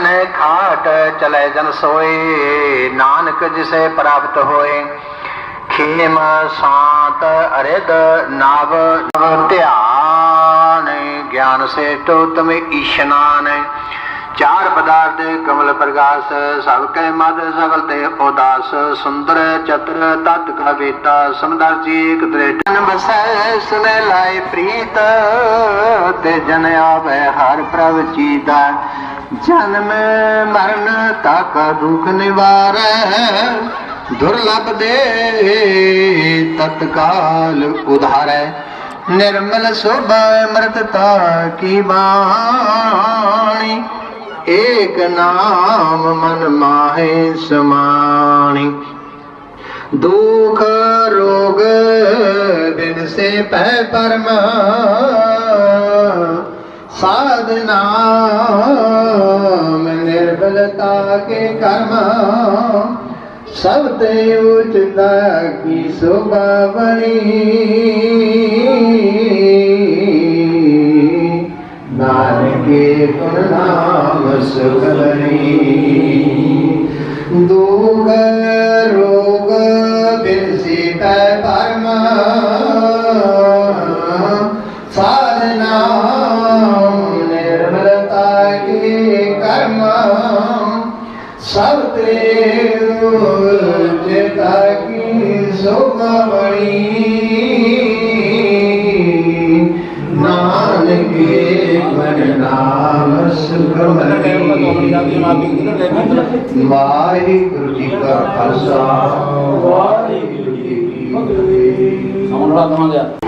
ਜਨ ਖਾਟ ਚਲੇ ਜਨ ਸੋਏ, ਨਾਨਕ ਜਿਸੇ ਪ੍ਰਾਪਤ ਹੋਏ। ਖੇਮ ਸਾਤ ਅਰਿਦ ਨਵ ਧਿਆਨ, ਗਿਆਨ ਸੇ ਤੋ ਤਮੇ ਈਸ਼ਨਾਨ। ਚਾਰ ਪਦਾਰਥ ਕਮਲ ਪ੍ਰਗਾਸ ਸਭ ਕੈ ਮਦ, ਸਗਲ ਤੇ ਉਦਾਸ, ਸੁੰਦਰ, ਚਤੁਰ, ਤਤ ਕਾ ਵੇਤਾ, ਸਮਦਰ ਜੀ ਇੱਕ ਦ੍ਰਿੜਨ ਬਸੈ ਸੁਨੇ ਲਾਇ ਪ੍ਰੀਤ, ਤੇ ਜਨ ਆਵੇ ਹਰ ਪ੍ਰਭ ਚੀਦਾ। ਜਨਮ, ਮਰਨ ਤਕ ਦੁਖ ਨਿਵਾਰੈ, ਦੁਰਲਭ ਦੇ ਤਤਕਾਲ ਉਧਾਰੈ। ਨਿਰਮਲ ਸੋਭਾ ਅਮਰਤਤਾ ਕੀ ਬਾਣੀ? ਏਕ ਨਾਮ ਮਨ ਮਾਹੇ ਸਮਾਣੀ। ਦੁਖ ਰੋਗ ਬਿਨ ਸੇ ਪੈ ਪਰਮ। ਸਾਧਨਾ ਨਿਰਬਲਤਾ ਕੇ ਕਰਮ। ਸਭ ਤੇ ਉਚਤਾ ਕੀ ਸੁਭਾ ਬਣੀ। ਨਾਨਕੇ ਗੁਣ ਨਾਮ ਸੁਖਲਣੀ ਦੁਖ ਰੋਗ ਬਿਨ ਸੀਤੈ ਪਰਮ ਸਾਧਨਾ ਨਿਰਮਲਤਾ ਕੇ ਕਰਮ ਸਭ ਤੇ ਜਿਤਾ ਕੀ ਸੋਭਾ ਬਣੀ ਵਾਹਿਗੁਰੂ ਜੀ ਕਾ ਖਾਲਸਾ ਵਾਹਿਗੁਰੂ ਜੀ ਕੀ ਫਤਿਹ ਸਾਉਣ ਵਾਲਾ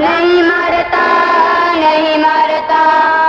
नहीं मरता नहीं मरता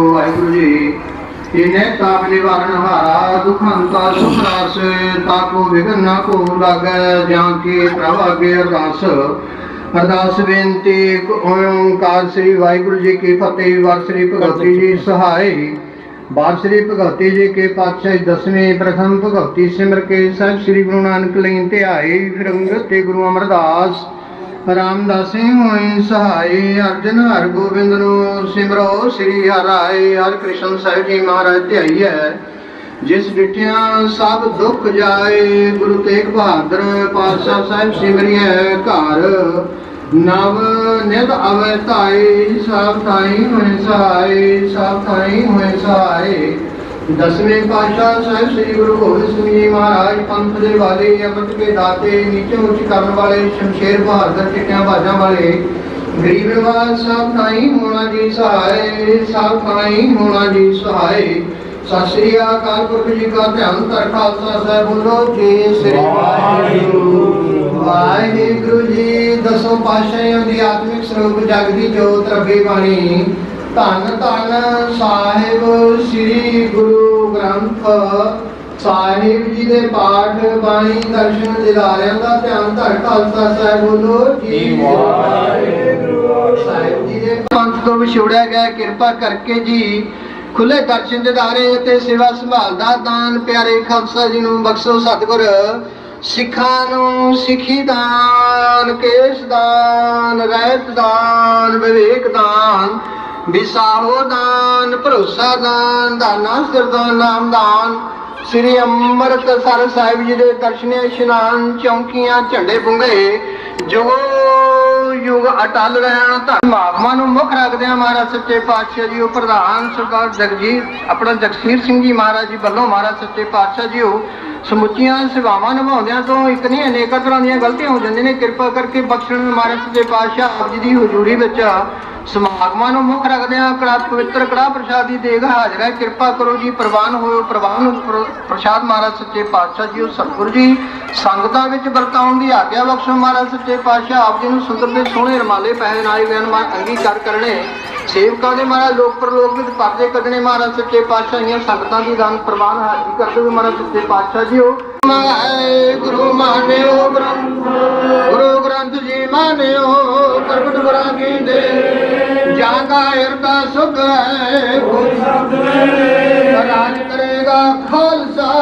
ਵਾਹਿਗੁਰੂ ਵਾਹਿਗੁਰੂ ਜੀ। ਇਨੇ ਤਾਪ ਨਿਵਾਰਨ ਹਾਰਾ ਦੁਖੰਤਾ ਸੁਖ ਰਸ ਤਾਕੋ ਵਿਗਨ ਨਾ ਕੋ ਲਾਗੈ ਜਾਂ ਕੀ ਪ੍ਰਭ ਅਗੇ ਅਰਦਾਸ। ਅਰਦਾਸ ਬੇਨਤੀ ਓੰਕਾਰ ਸ੍ਰੀ ਵਾਹਿਗੁਰੂ ਜੀ ਕੀ ਫਤਿਹ ਵਾਰ ਸ੍ਰੀ ਭਗਵਤੀ ਜੀ ਸਹਾਈ। ਬਾਰ ਸ੍ਰੀ ਭਗਵਤੀ ਜੀ ਕੇ ਪਾਤਸ਼ਾਹ ਦਸਵੇਂ ਪ੍ਰਥਮ ਭਗਵਤੀ ਸਿਮਰ ਕੇ ਸਾਹਿਬ ਸ੍ਰੀ ਗੁਰੂ ਨਾਨਕ ਲਈ ਧਿਆਏ ਫਿਰ ਤੇ ਗੁਰੂ ਅਮਰਦਾਸ। ਰਾਮਦਾਸ ਹੋਏ ਸਹਾਈ, ਅਰਜਨ ਹਰ ਗੋਬਿੰਦ ਨੂੰ ਸਿਮਰੋ, ਸ੍ਰੀ ਹਰਾਏ ਹਰ ਕ੍ਰਿਸ਼ਨ ਸਾਹਿਬ ਜੀ ਮਹਾਰਾਜ ਧਿਆਈਐ ਜਿਸ ਡਿਠਿਆ ਸਭ ਦੁੱਖ ਜਾਏ, ਗੁਰੂ ਤੇਗ ਬਹਾਦਰ ਪਾਤਸ਼ਾਹ ਸਾਹਿਬ ਸਿਮਰਿਐ ਘਰ। ਨਵ ਨਿਤ ਅਵੈ ਧਾਈ ਸਭ ਤਾਈ ਹੋਏ ਸਹਾਈ ਸਭ ਤਾਈ ਹੋਏ ਸਹਾਈ ਦਸਵੇਂ ਪਾਤਸ਼ਾਹ ਸਾਹਿਬ ਸ੍ਰੀ ਗੁਰੂ ਗੋਬਿੰਦ ਸਿੰਘ ਜੀ ਮਹਾਰਾਜ ਪੰਥ ਦੇ ਵਾਲੇ, ਅੰਮ੍ਰਿਤ ਕੇ ਦਾਤੇ, ਨੀਚੇ ਉੱਚ ਕਰਨ ਵਾਲੇ, ਸ਼ਮਸ਼ੇਰ ਬਹਾਦਰ ਚਿੱਟਿਆਂ ਬਾਜਾਂ ਵਾਲੇ, ਗਰੀਬ ਨਿਵਾਸ ਸਭ ਥਾਈ ਹੋਣਾ ਜੀ ਸਹਾਈ ਸਭ ਥਾਈ ਹੋਣਾ ਜੀ ਸਹਾਈ ਸਤਿ ਸ੍ਰੀ ਅਕਾਲ ਪੁਰਖ ਜੀ ਕਾ ਧਿਆਨ ਧਰ ਖਾਲਸਾ ਸਾਹਿਬ ਬੋਲੋ, ਜੀ ਸ੍ਰੀ ਵਾਹਿਗੁਰੂ। ਵਾਹਿਗੁਰੂ ਜੀ, ਦਸੋਂ ਪਾਤਸ਼ਾਹਾਂ ਦੀ ਆਤਮਿਕ ਸਰੂਪ ਜਗਦੀ ਜੋਤ ਰੱਬੀ ਬਾਣੀ। ਧੰਨ ਧੰਨ ਸਾਹਿਬ ਸ੍ਰੀ ਗੁਰੂ ਗ੍ਰੰਥ ਸਾਹਿਬ ਜੀ ਦੇ ਪਾਠ ਬਾਣੀ ਦਰਸ਼ਨ ਦਿਦਾਰਿਆਂ ਦਾ ਧਿਆਨ ਧਰ ਖਾਲਸਾ ਸਾਹਿਬ ਬੋਲੋ ਜੀ ਵਾਹਿਗੁਰੂ। ਸਾਹਿਬ ਜੀ ਦੇ ਪੰਥ ਤੋਂ ਵਿਛੋੜਿਆ ਗਿਆ ਕਿਰਪਾ ਕਰਕੇ ਜੀ ਖੁੱਲੇ ਦਰਸ਼ਨ ਦਿਦਾਰੇ ਅਤੇ ਸੇਵਾ ਸੰਭਾਲ ਦਾ ਦਾਨ। ਪਿਆਰੇ ਖਾਲਸਾ ਜੀ ਨੂੰ ਬਖਸ਼ੋ ਸਤਿਗੁਰ। ਸਿੱਖਾਂ ਨੂੰ ਸਿੱਖੀ ਦਾਨ ਕੇਸ ਦਾਨ ਰਹਿਤ ਦਾਨ ਵਿਵੇਕ ਦਾਨ। ਵਿਸਾਹੋ ਦਾਨ, ਭਰੋਸਾ ਦਾਨ ਦਾਨਾ ਸਿਰਦਾਨ ਨਾਮ ਦਾਨ। ਸ੍ਰੀ ਅੰਮ੍ਰਿਤਸਰ ਸਾਹਿਬ ਜੀ ਦੇ ਦਰਸ਼ਨੇ ਇਸ਼ਨਾਨ ਚੌਂਕੀਆਂ ਝੰਡੇ ਪੁੰਗੇ। ਜੋ ਯੁਗ ਅਟਲ ਰਹਿਣ ਧਰਮ ਆਗਮਾ ਨੂੰ ਮੁੱਖ ਰੱਖਦਿਆਂ ਮਹਾਰਾਜ ਸੱਚੇ ਪਾਤਸ਼ਾਹ ਜੀ, ਉਹ ਪ੍ਰਧਾਨ ਸਰਦਾਰ ਜਗਜੀਤ ਆਪਣਾ ਜਗਸੀਰ ਸਿੰਘ ਜੀ ਮਹਾਰਾਜ ਜੀ ਵੱਲੋਂ ਮਹਾਰਾਜ ਸੱਚੇ ਪਾਤਸ਼ਾਹ ਜੀ ਉਹ ਸਮੁੱਚੀਆਂ ਸੇਵਾਵਾਂ ਨਿਭਾਉਂਦਿਆਂ ਤੋਂ ਇੱਕ ਨਹੀਂ, ਅਨੇਕਾਂ ਤਰ੍ਹਾਂ ਦੀਆਂ ਗਲਤੀਆਂ ਹੋ ਜਾਂਦੀਆਂ ਨੇ। ਕਿਰਪਾ ਕਰਕੇ ਬਖਸ਼ਣ ਮਹਾਰਾਜ ਸੱਚੇ ਪਾਤਸ਼ਾਹ ਆਪ ਜੀ ਦੀ ਹਜ਼ੂਰੀ ਵਿੱਚ ਸਮਾਗਮਾਂ ਨੂੰ ਮੁੱਖ ਰੱਖਦਿਆਂ ਕੜਾ ਪਵਿੱਤਰ ਕੜਾ ਪ੍ਰਸ਼ਾਦ ਦੀ ਦੇਗ ਹਾਜ਼ਰ ਹੈ। ਕਿਰਪਾ ਕਰੋ ਜੀ, ਪ੍ਰਵਾਨ ਹੋਇਓ, ਪ੍ਰਵਾਨ ਪ੍ਰਸ਼ਾਦ ਮਹਾਰਾਜ ਸੱਚੇ ਪਾਤਸ਼ਾਹ ਜੀ ਉਹ ਸਤਿਗੁਰੂ ਜੀ, ਸੰਗਤਾਂ ਵਿੱਚ ਵਰਤਾਉਣ ਦੀ ਆਗਿਆ ਬਖਸ਼ੋ ਮਹਾਰਾਜ ਸੱਚੇ ਪਾਤਸ਼ਾਹ, ਆਪ ਜੀ ਨੂੰ ਸੁੰਦਰ ਦੇ ਸੋਹਣੇ ਰਮਾਲੇ ਪਹਿਨਾਏ ਗਏ ਹਨ ਅੰਗੀਕਾਰ ਕਰਨੇ। ਸੇਵਕਾਂ ਦੇ ਮਹਾਰਾਜ ਲੋਕ ਪ੍ਰਲੋਕ ਵਿੱਚ ਪਰਦੇ ਕੱਢਣੇ ਮਹਾਰਾਜ ਸੱਚੇ ਪਾਤਸ਼ਾਹ ਦੀਆਂ ਸੰਗਤਾਂ ਦੀ ਦਾਨ ਪ੍ਰਵਾਨ ਹਾਜ਼ਰੀ ਕਰਦੇ ਹੋਏ ਮਹਾਰਾਜ ਸੱਚੇ ਪਾਤਸ਼ਾਹ ਜੀ ਉਹ ਗੁਰੂ ਮਾਨਿਓ ਗੁਰੂ ਗ੍ਰੰਥ ਜੀ ਮਾਨਿਓ ਪ੍ਰਗਟ ਗੁਰਾਂ ਕੀ ਦੇ ਜਾਂ ਕਾ ਹਿਰਦਾ ਸੁਖ ਹੈ ਗੁਰ ਸ਼ਬਦ ਵਿੱਚ ਰਾਜ ਕਰੇਗਾ ਖਾਲਸਾ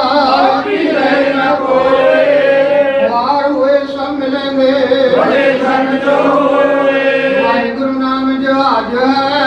ਕੀ ਰਹਿ ਨਾ ਕੋਏ ਵਾਰ ਹੋਏ ਸਭ ਮਿਲेंगे ਬੜੇ ਸੰਤ ਹੋਏ ਵਾਹਿਗੁਰੂ ਨਾਮ ਜਹਾਜ ਹੈ।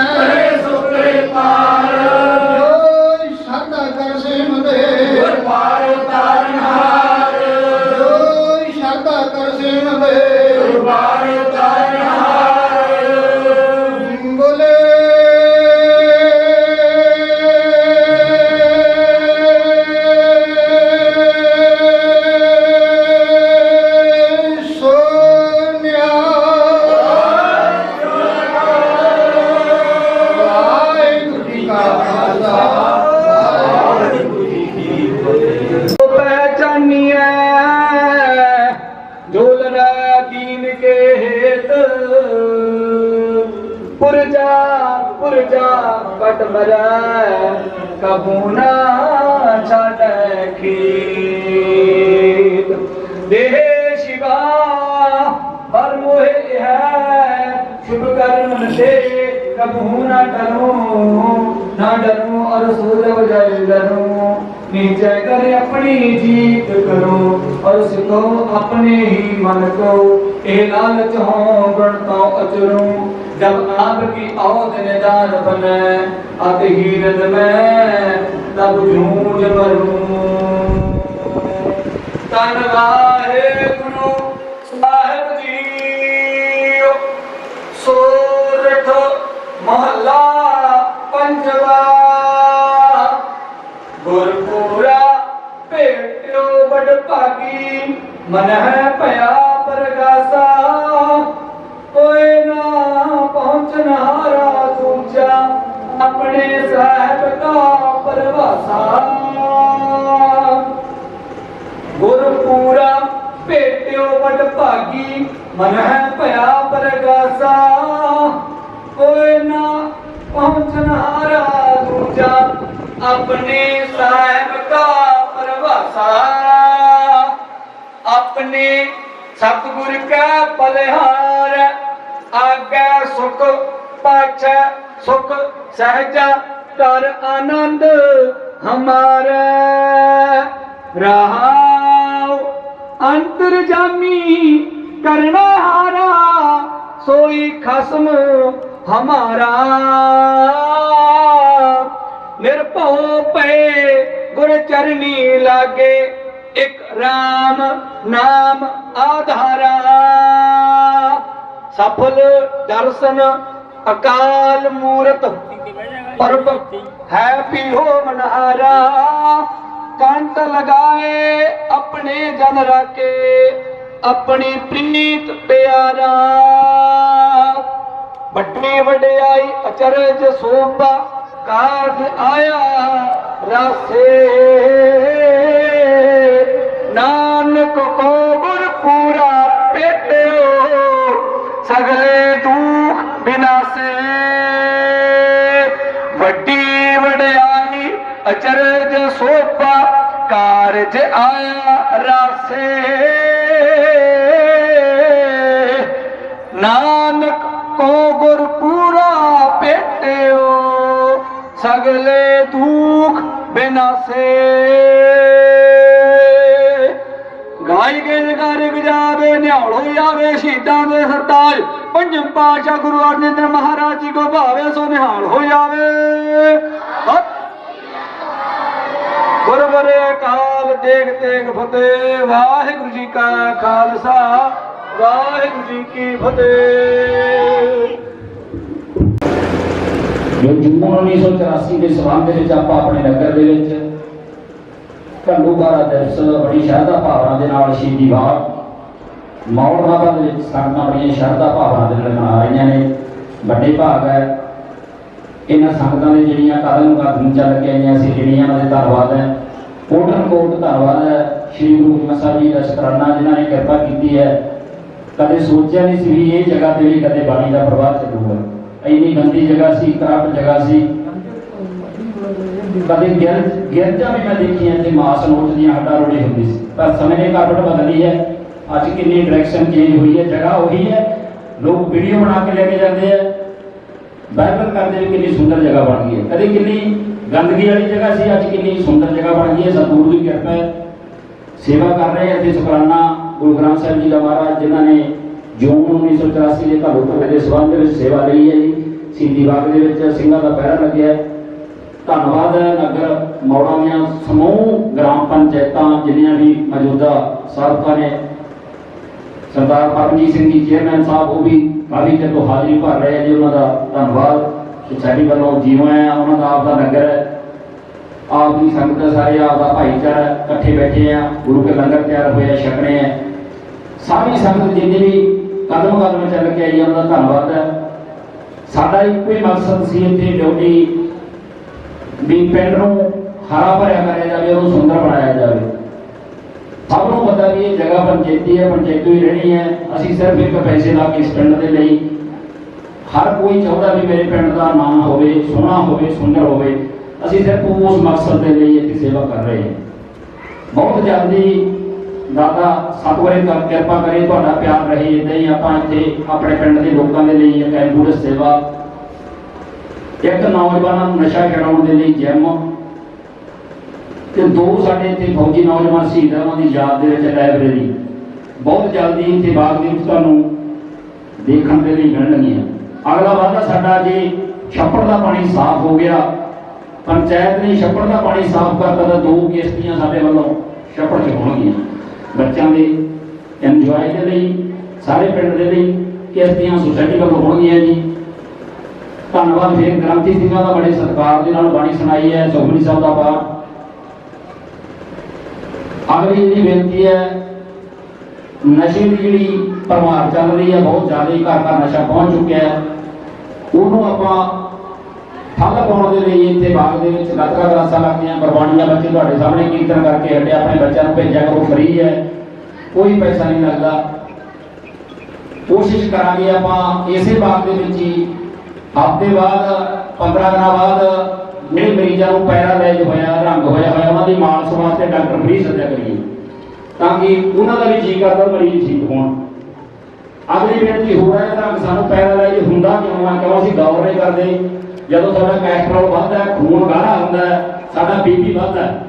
ਪੁਰਜਾ ਪੁਰਜਾ ਕਟ ਮਰੈ, ਕਬੂ ਨਾ ਛਾੜੈ ਖੇਤ ਦੇਹ ਸ਼ਿਵਾ ਹਰ ਮੋਹਿ ਹੈ, ਸ਼ੁਭ ਕਰਮ ਤੇ ਕਬੂ ਨਾ ਨਾ ਡਰੂੰ ਅਰ ਸੂਰਜ ਜੈ ਡਰੂੰ नीचे करे अपनी जीत करो और सिखो अपने ही मन को ए लालच हो गणता अचरो जब आपकी औद निदान बने अत हीरत में तब झूझ मरूं धन्यवाद ਆਪਣੇ ਸਾਹਿਬ ਦਾ ਪਰਵਾਸਾ ਗੁਰਪੂਰਾ ਭੇਟਿਓ ਵਡ ਭਾਗੀ ਮਨ ਹੈ ਭਇਆ ਪਰਗਾਸਾ। ਕੋਈ ਨਾ ਪਹੁੰਚਨ ਹਾਰਾ ਦੂਜਾ, ਆਪਣੇ ਸਾਹਿਬ ਦਾ ਪਰਵਾਸਾ ਆਪਣੇ ਸਤਿਗੁਰ ਕਾ ਪਲਿਹਾਰ ਆਗੇ ਸੁਖ ਪਾਛੈ ਸੁਖ ਸਹਜਾ ਕਰ ਆਨੰਦ ਹਮਾਰਾ। ਰਹਾਉ ਅੰਤਰ ਜਾਮੀ ਕਰਨਾ ਹਾਰਾ, ਸੋਈ ਖਸਮ ਹਮਾਰਾ। ਨਿਰਭਉ ਪਏ ਗੁਰ ਚਰਨੀ ਲਾਗੇ, ਇਕ RAM ਨਾਮ ਆਧਾਰਾ। ਸਫਲ ਦਰਸ਼ਨ ਅਕਾਲ ਮੂਰਤ, ਪਰਬ ਹੈ ਪੀਹੋ ਮਨਹਾਰਾ। ਕੰਟ ਲਗਾਏ ਆਪਣੇ ਜਨ ਰਾਕੇ ਆਪਣੀ ਪ੍ਰੀਤ ਪਿਆਰਾ। ਵੱਡੀ ਵਡਿਆਈ ਅਚਰਜ ਸੋਭਾ ਕਾਜ ਆਇਆ ਰਾਸੇ ਨਾਨਕ ਕੋ ਗੁਰ ਪੂਰਾ ਪੇਟਿਓ, ਸਗਲੇ ਅਚਰਜ ਸੋਭਾ ਕਾਰਜ ਆਇਆ ਰਾਸੇ। ਨਾਨਕ ਕੋ ਗੁਰ ਪੂਰਾ ਭੇਟਿਓ, ਸਗਲੇ ਦੁਖ ਬਿਨਾਸੇ। ਗਾਈ ਕੇ ਜਗਾਰੇ ਗਜਾਵੇ ਨਿਹਾਲ ਹੋ ਜਾਵੇ ਸ਼ਹੀਦਾਂ ਦੇ ਸਰਤਾਜ ਪੰਜਮ ਪਾਤਸ਼ਾਹ ਗੁਰੂ ਅਰਜਨ ਦੇਵ ਮਹਾਰਾਜ ਜੀ ਕੋ ਭਾਵੇ ਸੋ ਨਿਹਾਲ ਹੋ ਜਾਵੇ ਸਤਿ ਗੁਰਬਰੇ ਅਕਾਲ ਦੇਖ ਤੇਗ ਫਤਿਹ। ਵਾਹਿਗੁਰੂ ਜੀ ਕਾ ਖਾਲਸਾ, ਵਾਹਿਗੁਰੂ ਜੀ ਕੀ ਫਤਿਹ। ਜੋ ਜੂਨ 1984 ਦੇ ਸਬੰਧ ਵਿੱਚ ਆਪਾਂ ਆਪਣੇ ਨਗਰ ਦੇ ਵਿੱਚ ਘੱਲੂਘਾਰਾ ਦਿਵਸ, ਬੜੀ ਸ਼ਰਧਾ ਭਾਵਨਾ ਦੇ ਨਾਲ ਸ਼ਹੀਦੀ ਬਾਗ ਮੌੜ ਬਾਬਾ ਦੇ ਵਿੱਚ ਸੰਗਤਾਂ ਬੜੀਆਂ ਸ਼ਰਧਾ ਭਾਵਨਾ ਦੇ ਨਾਲ ਮਨਾ ਰਹੀਆਂ ਨੇ। ਵੱਡੇ ਭਾਗ ਹੈ। ਇਹਨਾਂ ਸੰਗਤਾਂ ਦੇ ਜਿਹੜੀਆਂ ਕਦਮ ਕਦਮ ਚੱਲ ਕੇ ਆਈਆਂ ਸੀ, ਜਿਹੜੀਆਂ ਉਹਨਾਂ ਦੇ ਧੰਨਵਾਦ ਹੈ। ਕੋਟਨ ਕੋਟ ਧੰਨਵਾਦ ਹੈ, ਸ਼੍ਰੀ ਗੁਰੂ ਗ੍ਰੰਥ ਸਾਹਿਬ ਜੀ ਦਾ ਸ਼ੁਕਰਾਨਾ ਜਿਨ੍ਹਾਂ ਨੇ ਕਿਰਪਾ ਕੀਤੀ ਹੈ। ਕਦੇ ਸੋਚਿਆ ਨਹੀਂ ਸੀ ਵੀ ਇਹ ਜਗ੍ਹਾ ਤੇ ਵੀ ਕਦੇ ਬਾਣੀ ਦਾ ਪ੍ਰਵਾਹ ਚੱਲੂਗਾ। ਇੰਨੀ ਗੰਦੀ ਜਗ੍ਹਾ ਸੀ ਖਰਾਬ ਜਗ੍ਹਾ ਸੀ। ਕਦੇ ਗਿਰ ਗਿਰਜਾ ਵੀ ਮੈਂ ਦੇਖੀ ਤੇ ਮਾਸ ਨੋਟ ਦੀਆਂ ਹੱਡਾਂ ਰੋੜੀ ਹੁੰਦੀ ਸੀ। ਪਰ ਸਮੇਂ ਨੇ ਕਾਰਪਟ ਬਦਲੀ ਹੈ। ਅੱਜ ਕਿੰਨੀ ਡਾਇਰੈਕਸ਼ਨ ਚੇਂਜ ਹੋਈ ਹੈ, ਜਗ੍ਹਾ ਉਹੀ ਹੈ। ਲੋਕ ਵੀਡੀਓ ਬਣਾ ਕੇ ਲੈ ਕੇ ਜਾਂਦੇ ਆ। ਬਾਈਬਲ ਕਰਦੇ ਵੀ ਕਿੰਨੀ ਸੁੰਦਰ ਜਗ੍ਹਾ ਬਣ ਗਈ ਹੈ। ਕਦੇ ਕਿੰਨੀ ਗੰਦਗੀ ਵਾਲੀ ਜਗ੍ਹਾ ਸੀ, ਅੱਜ ਕਿੰਨੀ ਸੁੰਦਰ ਜਗ੍ਹਾ ਬਣ ਗਈ ਹੈ, ਸਤਿਗੁਰੂ ਦੀ ਕਿਰਪਾ ਹੈ। ਸੇਵਾ ਕਰ ਰਹੇ ਇੱਥੇ ਸ਼ੁਕਰਾਨਾ ਗੁਰੂ ਗ੍ਰੰਥ ਸਾਹਿਬ ਜੀ ਦਾ ਮਹਾਰਾਜ, ਜਿਨ੍ਹਾਂ ਨੇ ਜੂਨ 1984 ਦੇ ਘਰੋਂ ਤੋਂ ਦੇ ਸਬੰਧ ਵਿੱਚ ਸੇਵਾ ਲਈ ਹੈ ਜੀ। ਸਿੰਧੀ ਬਾਗ ਦੇ ਵਿੱਚ ਸਿੰਘਾਂ ਦਾ ਪਹਿਰਾ ਲੱਗਿਆ ਧੰਨਵਾਦ ਨਗਰ ਮੌੜਾਂ ਦੀਆਂ ਸਮੂਹ ਗ੍ਰਾਮ ਪੰਚਾਇਤਾਂ, ਜਿੰਨੀਆਂ ਵੀ ਮੌਜੂਦਾ ਸਾਬਕਾ ਨੇ। ਸਰਦਾਰ ਪਰਮਜੀਤ ਸਿੰਘ ਜੀ ਚੇਅਰਮੈਨ ਸਾਹਿਬ, ਉਹ ਵੀ ਕਾਫੀ ਚਿਰ ਤੋਂ ਹਾਜ਼ਰੀ ਭਰ ਰਹੇ ਆ ਜੀ, ਉਹਨਾਂ ਦਾ ਧੰਨਵਾਦ। ਸਾਡੀ ਵੱਲੋਂ ਜੀਵਾਂ ਆ ਉਹਨਾਂ ਦਾ ਆਪ ਦਾ ਲੰਗਰ ਹੈ। ਆਪ ਦੀ ਸੰਗਤ ਸਾਰੇ ਆਪ ਦਾ ਭਾਈਚਾਰਾ ਇਕੱਠੇ ਬੈਠੇ ਆ ਗੁਰੂ ਕੇ ਲੰਗਰ ਤਿਆਰ ਹੋਏ ਛਕਣੇ ਆ ਸਾਰੀ ਸੰਗਤ ਜਿੰਨੀ ਵੀ ਕਦਮ ਕਦਮ ਚੱਲ ਕੇ ਆਈ ਆ ਉਹਨਾਂ ਦਾ ਧੰਨਵਾਦ ਹੈ। ਸਾਡਾ ਇੱਕੋ ਹੀ ਮਕਸਦ ਸੀ ਇੱਥੇ ਡਿਊਟੀ, ਵੀ ਪਿੰਡ ਨੂੰ ਹਰਾ ਭਰਿਆ ਕਰਿਆ ਜਾਵੇ, ਉਹਨੂੰ ਸੁੰਦਰ ਬਣਾਇਆ ਜਾਵੇ। ਸਭ ਨੂੰ ਪਤਾ ਵੀ ਇਹ ਜਗ੍ਹਾ ਪੰਚਾਇਤੀ ਹੈ, ਪੰਚਾਇਤੀ ਹੀ ਰਹਿਣੀ ਹੈ। ਅਸੀਂ ਸਿਰਫ ਇੱਕ ਪੈਸੇ ਲਾ ਕੇ ਇਸ ਪਿੰਡ ਦੇ ਲਈ ਹਰ ਕੋਈ ਚਾਹੁੰਦਾ ਵੀ ਮੇਰੇ ਪਿੰਡ ਦਾ ਨਾਮ ਹੋਵੇ, ਸੋਹਣਾ ਹੋਵੇ, ਸੁੰਦਰ ਹੋਵੇ। ਅਸੀਂ ਸਿਰਫ ਉਸ ਮਕਸਦ ਦੇ ਲਈ ਇੱਥੇ ਸੇਵਾ ਕਰ ਰਹੇ ਹਾਂ। ਬਹੁਤ ਜਲਦੀ ਦਾਦਾ ਸਤਿਗੁਰੇ ਕਰ ਕਿਰਪਾ ਕਰੇ, ਤੁਹਾਡਾ ਪਿਆਰ ਰਹੇ। ਇਦਾਂ ਹੀ ਆਪਾਂ ਇੱਥੇ ਆਪਣੇ ਪਿੰਡ ਦੇ ਲੋਕਾਂ ਦੇ ਲਈ ਇੱਕ ਐਂਬੂਲੈਂਸ ਸੇਵਾ, ਇੱਕ ਨੌਜਵਾਨਾਂ ਨੂੰ ਨਸ਼ਾ ਛਡਾਉਣ ਦੇ ਲਈ ਜਿਮ ਤੇ ਦੋ ਸਾਡੇ ਇੱਥੇ ਫੌਜੀ ਨੌਜਵਾਨ ਸ਼ਹੀਦ ਆ, ਉਹਨਾਂ ਦੀ ਯਾਦ ਦੇ ਵਿੱਚ ਲਾਇਬ੍ਰੇਰੀ ਬਹੁਤ ਜਲਦੀ ਇੱਥੇ ਬਾਗ ਦੇ ਵਿੱਚ ਤੁਹਾਨੂੰ ਦੇਖਣ ਦੇ ਲਈ ਮਿਲਣਗੀਆਂ। ਅਗਲਾ ਵਾਅਦਾ ਸਾਡਾ ਜੀ, ਛੱਪੜ ਦਾ ਪਾਣੀ ਸਾਫ਼ ਹੋ ਗਿਆ। ਪੰਚਾਇਤ ਨੇ ਛੱਪੜ ਦਾ ਪਾਣੀ ਸਾਫ਼ ਕਰਤਾ ਤਾਂ ਦੋ ਕਿਸ਼ਤੀਆਂ ਸਾਡੇ ਵੱਲੋਂ ਛੱਪੜ 'ਚ ਹੋਣਗੀਆਂ। ਬੱਚਿਆਂ ਦੇ ਇੰਜੋਏ ਦੇ ਲਈ, ਸਾਰੇ ਪਿੰਡ ਦੇ ਲਈ ਕਿਸ਼ਤੀਆਂ ਸੁਸਾਇਟੀ ਵੱਲੋਂ ਹੋਣਗੀਆਂ ਜੀ। ਧੰਨਵਾਦ ਫਿਰ ਗ੍ਰੰਥੀ ਸਿੰਘਾਂ ਦਾ, ਬੜੇ ਸਤਿਕਾਰ ਦੇ ਨਾਲ ਬਾਣੀ ਸੁਣਾਈ ਹੈ ਸੁਖਮਨੀ ਸਾਹਿਬ ਦਾ ਪਾਠ। ਅਗਲੀ ਜਿਹੜੀ ਬੇਨਤੀ ਹੈ ਨਸ਼ੇ ਦੀ ਜਿਹੜੀ ਪਰਮਾਰ ਚੱਲ ਰਹੀ ਹੈ ਬਹੁਤ ਜ਼ਿਆਦਾ ਘਰ ਘਰ ਨਸ਼ਾ ਪਹੁੰਚ ਚੁੱਕਿਆ ਹੈ ਉਹਨੂੰ ਆਪਾਂ ਠੱਲ ਪਾਉਣ ਦੇ ਲਈ ਇੱਥੇ ਬਾਗ ਦੇ ਵਿੱਚ ਗੱਤਕਾ ਕਲਾਸਾਂ ਲੱਗਦੀਆਂ, ਕੁਰਬਾਨੀਆਂ ਬੱਚੇ ਤੁਹਾਡੇ ਸਾਹਮਣੇ ਕੀਰਤਨ ਕਰਕੇ ਹਟੇ, ਆਪਣੇ ਬੱਚਿਆਂ ਨੂੰ ਭੇਜਿਆ ਕਰੋ, ਫਰੀ ਹੈ। ਕੋਈ ਪੈਸਾ ਨਹੀਂ ਲੱਗਦਾ। ਕੋਸ਼ਿਸ਼ ਕਰਾਂਗੇ ਆਪਾਂ ਇਸੇ ਬਾਗ ਦੇ ਵਿੱਚ ਹੀ, ਹਫ਼ਤੇ ਬਾਅਦ 15 ਦਿਨਾਂ ਬਾਅਦ ਜਿਹੜੇ ਮਰੀਜ਼ਾਂ ਨੂੰ ਪੈਰਾਲਾਈਜ਼ ਹੋਇਆ, ਰੰਗ ਹੋਇਆ ਹੋਇਆ, ਉਹਨਾਂ ਦੀ ਮਾਲਸ਼ ਵਾਸਤੇ ਡਾਕਟਰ ਫਰੀ ਸੱਜਿਆ ਕਰੀਏ। ਤਾਂ ਕਿ ਉਹਨਾਂ ਦਾ ਵੀ ਜੀ ਕਰਦਾ, ਮਰੀਜ਼ ਠੀਕ ਹੋਣ। ਅਗਲੀ ਬੇਨਤੀ ਹੋ ਹੈ, ਤਾਂ ਸਾਨੂੰ ਪੈਰਾਲਾਈਜ਼ ਹੁੰਦਾ ਕਿਉਂ ਆ ਕਿਉਂ ਅਸੀਂ ਗੌਰ ਨਹੀਂ ਕਰਦੇ। ਜਦੋਂ ਸਾਡਾ ਕੋਲੇਸਟ੍ਰੋਲ ਵੱਧਦਾ ਹੈ, ਖੂਨ ਗਾੜਾ ਹੁੰਦਾ ਹੈ, ਸਾਡਾ ਬੀਪੀ ਵੱਧਦਾ ਹੈ,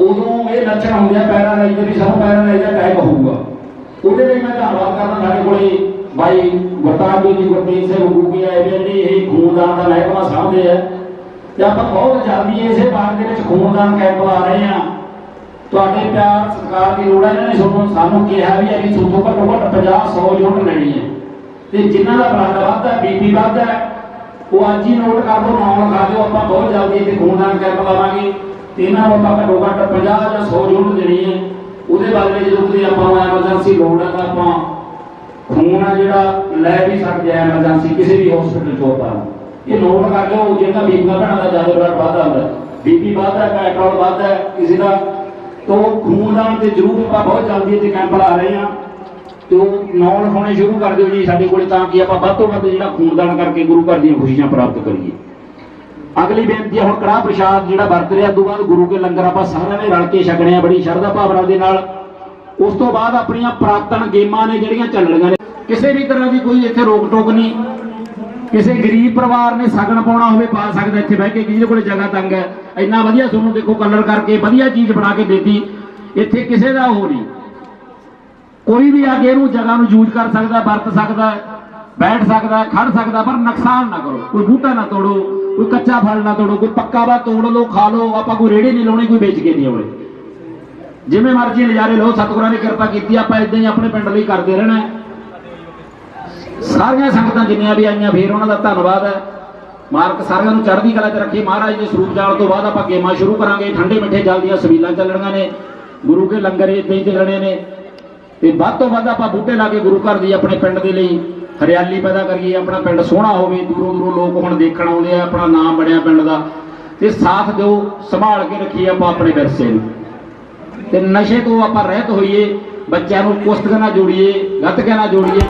ਉਦੋਂ ਇਹ ਲੱਛਣ ਹੁੰਦੇ ਆ ਪੈਰਾਲਾਈਜ਼ ਦੇ ਵੀ ਸਾਨੂੰ ਪੈਰਾਲਾਈਜ਼ ਦਾ ਅਟੈਕ ਹੋਊਗਾ। ਉਹਦੇ ਲਈ ਮੈਂ ਧੰਨਵਾਦ ਕਰਦਾ ਸਾਡੇ ਕੋਲੇ ਬਾਈ ਗੁਰਤਾਜ ਜੀ ਦੀ ਗੁਰਪ੍ਰੀਤ ਸਿੰਘ ਗੁੱਗੀ ਆਏ ਜਿਹੜੀ ਇਹ ਖੂਨਦਾਨ ਦਾ ਮਹਿਕਮਾ ਸਾਂਭਦੇ ਹੈ ਤੇ ਆਪਾਂ ਬਹੁਤ ਜਲਦੀ ਇਸੇ ਬਾਗ ਦੇ ਵਿੱਚ ਖੂਨਦਾਨ ਕੈਂਪ ਲਾ ਰਹੇ ਆ ਤੁਹਾਡੇ ਪਿਆਰ ਸਰਕਾਰ ਦੀ ਲੋੜ ਹੈ, ਇਹਨਾਂ ਨੇ ਸਾਨੂੰ ਸਾਨੂੰ ਕਿਹਾ ਵੀ ਅਸੀਂ ਤੁਹਾਨੂੰ ਘੱਟੋ ਘੱਟ 50 100 ਯੂਨਿਟ ਲੈਣੀ ਹੈ। ਤੇ ਜਿਨ੍ਹਾਂ ਦਾ ਬਲੱਡ ਵੱਧਦਾ ਬੀਪੀ ਵੱਧਦਾ ਉਹ ਅੱਜ ਹੀ ਨੋਟ ਕਰ ਦਿਓ ਨਾਮ ਲਿਖਾ ਦਿਓ, ਆਪਾਂ ਬਹੁਤ ਜਲਦੀ ਇੱਥੇ ਖੂਨਦਾਨ ਕੈਂਪ ਲਾਵਾਂਗੇ। ਤੇ ਇਹਨਾਂ ਨੂੰ ਆਪਾਂ ਘੱਟੋ ਘੱਟ 50 ਜਾਂ 100 ਯੂਨਿਟ ਦੇਣੀ ਹੈ। ਉਹਦੇ ਬਾਰੇ ਜਦੋਂ ਕਦੇ ਆਪਾਂ ਨੂੰ ਐਮਰਜੈਂਸੀ ਲੋੜ ਹੈ ਤਾਂ ਆਪਾਂ ਖੂਨ ਆ ਜਿਹੜਾ ਲੈ ਵੀ ਸਕਦੇ ਆ ਐਮਰਜੈਂਸੀ ਕਿਸੇ ਵੀ ਹਸਪੀਟਲ ਤੋਂ ਆਪਾਂ ਇਹ ਨੋਟ ਕਰ ਲਿਓ ਜਿਹੜਾ ਬੀਪੀ ਦਾ ਭੈਣਾਂ ਦਾ ਜ਼ਿਆਦਾ ਬਲੱਡ ਵੱਧਦਾ ਹੁੰਦਾ ਬੀਪੀ ਵੱਧਦਾ ਕੋਲੇਸਟ੍ਰੋਲ ਵੱਧਦਾ ਕਿਸੇ ਦਾ ਤੋਂ ਖੂਨਦਾਨ ਤੇ ਜ਼ਰੂਰ ਆਪਾਂ ਬਹੁਤ ਜਲਦੀ ਇੱਥੇ ਕੈਂਪ ਲਾ ਰਹੇ ਹਾਂ। ਤੇ ਉਹ ਨੌ ਹੋਣੇ ਸ਼ੁਰੂ ਕਰ ਦਿਓ ਜੀ ਸਾਡੇ ਕੋਲੇ ਤਾਂ ਕਿ ਆਪਾਂ ਵੱਧ ਤੋਂ ਵੱਧ ਜਿਹੜਾ ਖੂਨਦਾਨ ਕਰਕੇ ਗੁਰੂ ਘਰ ਦੀਆਂ ਖੁਸ਼ੀਆਂ ਪ੍ਰਾਪਤ ਕਰੀਏ। ਅਗਲੀ ਬੇਨਤੀ ਹੈ ਹੁਣ ਕੜਾਹ ਪ੍ਰਸ਼ਾਦ ਜਿਹੜਾ ਵਰਤ ਰਿਹਾ ਤੋਂ ਬਾਅਦ ਗੁਰੂ ਕੇ ਲੰਗਰ ਆਪਾਂ ਸਾਰਿਆਂ ਨੇ ਰਲ ਕੇ ਛਕਣੇ ਆ, ਬੜੀ ਸ਼ਰਧਾ ਭਾਵਨਾ ਦੇ ਨਾਲ। ਉਸ ਤੋਂ ਬਾਅਦ ਆਪਣੀਆਂ ਪ੍ਰਾਪਤਨ ਗੇਮਾਂ ਨੇ ਜਿਹੜੀਆਂ ਚੱਲਣੀਆਂ ਨੇ। ਕਿਸੇ ਵੀ ਤਰ੍ਹਾਂ ਦੀ ਕੋਈ ਇੱਥੇ ਰੋਕ ਟੋਕ ਨਹੀਂ। ਕਿਸੇ ਗਰੀਬ ਪਰਿਵਾਰ ਨੇ ਸਗਨ ਪਾਉਣਾ ਹੋਵੇ, ਪਾ ਸਕਦਾ ਇੱਥੇ ਬਹਿ ਕੇ ਜਿਹਦੇ ਕੋਲੇ ਜਗ੍ਹਾ ਤੰਗ ਹੈ। ਇੰਨਾ ਵਧੀਆ ਤੁਹਾਨੂੰ ਦੇਖੋ ਕਲਰ ਕਰਕੇ, ਵਧੀਆ ਚੀਜ਼ ਬਣਾ ਕੇ ਦੇਤੀ। ਇੱਥੇ ਕਿਸੇ ਦਾ ਉਹ ਨਹੀਂ। ਕੋਈ ਵੀ ਆ ਕੇ ਇਹਨੂੰ ਜਗ੍ਹਾ ਨੂੰ ਯੂਜ਼ ਕਰ ਸਕਦਾ, ਵਰਤ ਸਕਦਾ, ਬੈਠ ਸਕਦਾ, ਖੜ ਸਕਦਾ, ਪਰ ਨੁਕਸਾਨ ਨਾ ਕਰੋ। ਕੋਈ ਬੂਟਾ ਨਾ ਤੋੜੋ, ਕੋਈ ਕੱਚਾ ਫਲ ਨਾ ਤੋੜੋ, ਕੋਈ ਪੱਕਾ ਵਾ ਤੋੜ ਲਓ, ਖਾ ਲਓ, ਆਪਾਂ ਕੋਈ ਰੇੜੇ ਨਹੀਂ ਲਾਉਣੇ, ਕੋਈ ਵੇਚ ਕੇ ਨਹੀਂ ਆਉਣੇ। ਜਿਵੇਂ ਮਰਜ਼ੀ ਨਜ਼ਾਰੇ ਲਓ, ਸਤਿਗੁਰਾਂ ਨੇ ਕਿਰਪਾ ਕੀਤੀ, ਆਪਾਂ ਇਦਾਂ ਹੀ ਆਪਣੇ ਪਿੰਡ ਲਈ ਕਰਦੇ ਰਹਿਣਾ ਸਾਰੀਆਂ ਸੰਗਤਾਂ ਜਿੰਨੀਆਂ ਵੀ ਆਈਆਂ, ਫੇਰ ਉਹਨਾਂ ਦਾ ਧੰਨਵਾਦ ਹੈ। ਮਾਰਕ ਸਾਰਿਆਂ ਨੂੰ ਚੜ੍ਹਦੀ ਕਲਾ 'ਚ ਰੱਖੇ। ਮਹਾਰਾਜ ਦੇ ਸਰੂਪ ਜਾਣ ਤੋਂ ਬਾਅਦ ਆਪਾਂ ਗੇਮਾਂ ਸ਼ੁਰੂ ਕਰਾਂਗੇ। ਠੰਡੇ ਮਿੱਠੇ ਜਲ ਦੀਆਂ ਸਬੀਲਾਂ ਚੱਲਣੀਆਂ ਨੇ। ਗੁਰੂ ਕੇ ਲੰਗਰ ਇੱਦਾਂ ਹੀ ਚੱਲਣੇ ਨੇ। ਤੇ ਵੱਧ ਤੋਂ ਵੱਧ ਆਪਾਂ ਬੂਟੇ ਲਾ ਕੇ ਗੁਰੂ ਘਰ ਦੀ ਆਪਣੇ ਪਿੰਡ ਦੇ ਲਈ ਹਰਿਆਲੀ ਪੈਦਾ ਕਰੀਏ। ਆਪਣਾ ਪਿੰਡ ਸੋਹਣਾ ਹੋਵੇ। ਦੂਰੋਂ ਦੂਰੋਂ ਲੋਕ ਹੁਣ ਦੇਖਣ ਆਉਂਦੇ ਆ, ਆਪਣਾ ਨਾਮ ਬਣਿਆ ਪਿੰਡ ਦਾ। ਤੇ ਸਾਥ ਦਿਓ, ਸੰਭਾਲ ਕੇ ਰੱਖੀਏ ਆਪਾਂ ਆਪਣੇ ਵਿਰਸੇ ਨੂੰ। ਤੇ ਨਸ਼ੇ ਤੋਂ ਆਪਾਂ ਰਹਿਤ ਹੋਈਏ। ਬੱਚਿਆਂ ਨੂੰ ਕੁਸ਼ਤੀਆਂ ਨਾਲ ਜੋੜੀਏ ਗੱਤਕਿਆਂ ਨਾਲ ਜੋੜੀਏ।